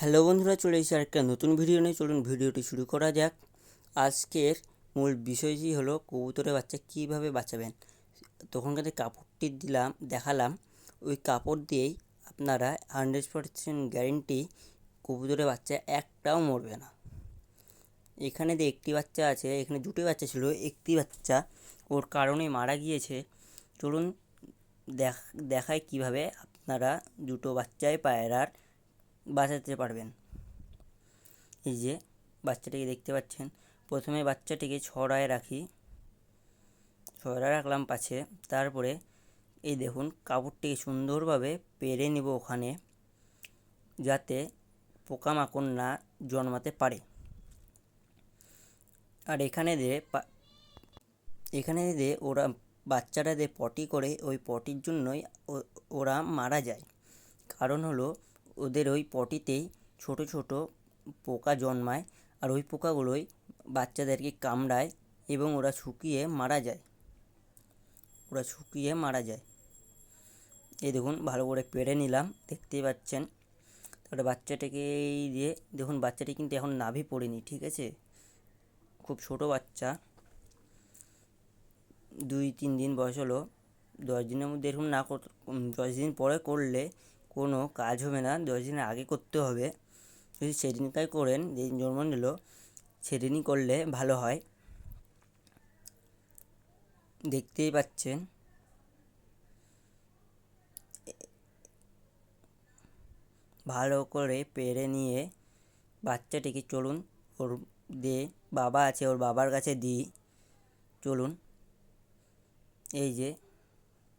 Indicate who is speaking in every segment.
Speaker 1: Hello বন্ধুরা, চলে এসেছি আরেকটা নতুন ভিডিও নিয়ে। চলুন ভিডিওটি শুরু করা যাক। আজকের মূল বিষয়টি হলো কবুতরের বাচ্চা কীভাবে বাঁচাবেন। তখনকার যে কাপড়টি দিলাম, দেখালাম, ওই কাপড় দিয়েই আপনারা হান্ড্রেড পারসেন্ট গ্যারেন্টি কবুতরের বাচ্চা একটাও মরবে না। এখানে যে একটি বাচ্চা আছে, এখানে দুটি বাচ্চা ছিল, একটি বাচ্চা ওর কারণে মারা গিয়েছে। চলুন দেখ দেখায় কীভাবে আপনারা দুটো বাচ্চায় পায়রার বাঁচাতে পারবেন। এই যে বাচ্চাটিকে দেখতে পাচ্ছেন। প্রথমে বাচ্চাটিকে ছড়ায় রাখি। ছড়ায় রাখলাম পাশে। তারপরে এই দেখুন, কাপড়টিকে সুন্দরভাবে পেরে নিব ওখানে, যাতে পোকামাকড় না জন্মাতে পারে। আর এখানে দিয়ে এখানে দিয়ে ওরা বাচ্চারা দিয়ে পটি করে, ওই পটির জন্যই ওরা মারা যায়। কারণ হলো ওদের ওই পটিতেই ছোট ছোট পোকা জন্মায় আর ওই পোকাগুলোই বাচ্চাদেরকে কামড়ায় এবং ওরা শুকিয়ে মারা যায়। ওরা শুকিয়ে মারা যায়। এই দেখুন, ভালো করে পেড়ে নিলাম, দেখতেই পাচ্ছেন। তারপরে বাচ্চাটাকে এই দিয়ে দেখুন, বাচ্চাটি কিন্তু এখন নাভি পড়েনি, ঠিক আছে? খুব ছোট বাচ্চা। দুই, তিন দিন বয়স হলো, দশ দিনের মধ্যে এরকম না কর, দশ দিন পরে করলে কোনো কাজ হবে না, দশ দিনের আগে করতে হবে। যদি সেদিনকার করেন, যেদিন জন্ম নিল, সেদিনই করলে ভালো হয়। দেখতেই পাচ্ছেন। ভালো করে পেরে নিয়ে বাচ্চাটিকে চলুন, ওর দে, বাবা আছে, ওর বাবার কাছে দিই। চলুন। এই যে,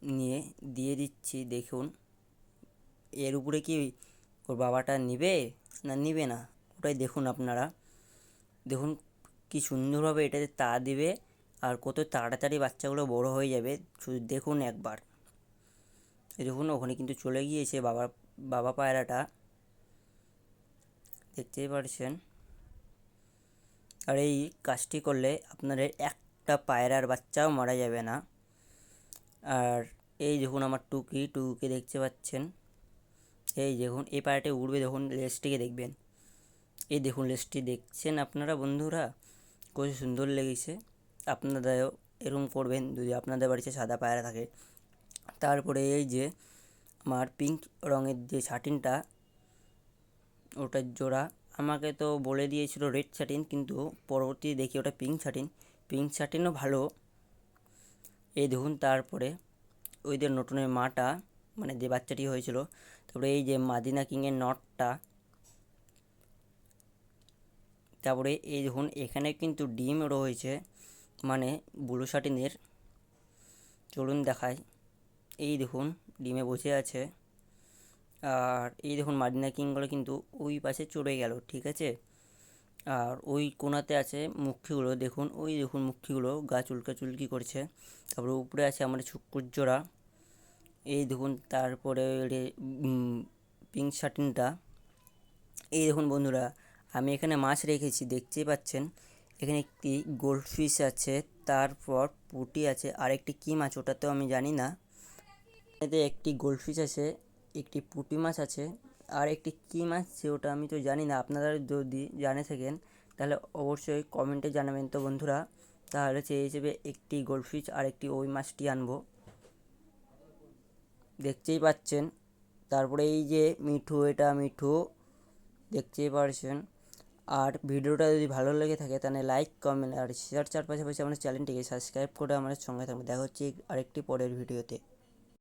Speaker 1: নিয়ে, দিয়ে দিচ্ছি, দেখুন। এর উপরে কি ওর বাবাটা নিবে? না নিবে না। ওটাই দেখুন আপনারা। দেখুন কি সুন্দরভাবে এটাতে তা দিবে আর কত তাড়াতাড়ি বাচ্চাগুলো বড় হয়ে যাবে। শুধু দেখুন একবার। দেখুন, ওখানে কিন্তু চলে গিয়েছে বাবা বাবা পায়রাটা। দেখতেই পারছেন। আর এই কাজটি করলে আপনাদের একটা পায়রার বাচ্চাও মারা যাবে না। আর এই দেখুন আমার টুকি টুকি দেখতে পাচ্ছেন। এই দেখুন, এই পায়রাটি উড়বে, দেখুন, লেজটিকে দেখবেন। এই দেখুন, লেজটি দেখছেন আপনারা, বন্ধুরা? কত সুন্দর লেগেছে। আপনারাও এরকম করবেন, যদি আপনাদের বাড়িতে সাদা পায়রা থাকে। তারপরে এই যে আমার পিঙ্ক রঙের যে শাটিনটা ওটার জোড়া। আমাকে তো বলে দিয়েছিল রেড শাটিন কিন্তু পরবর্তী দেখি ওটা পিঙ্ক শাটিন পিঙ্ক শাটিনও ভালো। এই দেখুন, তারপরে ওইদের নতুনের মাটা মানে যে বাচ্চাটি হয়েছিল তারপরে এই যে মাদিনা কিংয়ের নটটা, তারপরে এই দেখুন এখানে কিন্তু ডিম রয়েছে মানে ব্লু শাটিনের চলুন দেখাই। এই দেখুন ডিমে বসে আছে। আর এই দেখুন মাদিনা কিংগুলো কিন্তু ওই পাশে চড়ে গেল, ঠিক আছে? আর ওই কোনাতে আছে মুখিগুলো দেখুন, ওই দেখুন মুখিগুলো গা চুলকা চুলকি করছে। তারপরে উপরে আছে আমাদের শুক্কুর জোড়া। এই দেখুন, তারপরে পিঙ্ক শার্টিনটা এই দেখুন বন্ধুরা, আমি এখানে মাছ রেখেছি, দেখতেই পাচ্ছেন। এখানে একটি গোল্ড ফিশ আছে, তারপর পুটি আছে আর একটি কী মাছ ওটা তো আমি জানি না। এতে একটি গোল্ড ফিশ আছে, একটি পুটি মাছ আছে, আর একটি কী মাছ সে ওটা আমি তো জানি না। আপনারা যদি জানে থাকেন, তাহলে অবশ্যই কমেন্টে জানাবেন তো বন্ধুরা। তাহলে সেই হিসেবে একটি গোল্ড ফিশ আর একটি ওই মাছটি আনব। দেখতেই পাচ্ছেন। তারপরে এই যে মিঠু, এটা মিঠু, দেখতেই পারছেন। আর ভিডিওটা যদি ভালো লেগে থাকে, তাহলে লাইক কমেন্ট আর শেয়ার চার পাশাপাশি আমাদের চ্যানেলটিকে সাবস্ক্রাইব করে আমাদের সঙ্গে থাকবে দেখা হচ্ছে আরেকটি পরের ভিডিওতে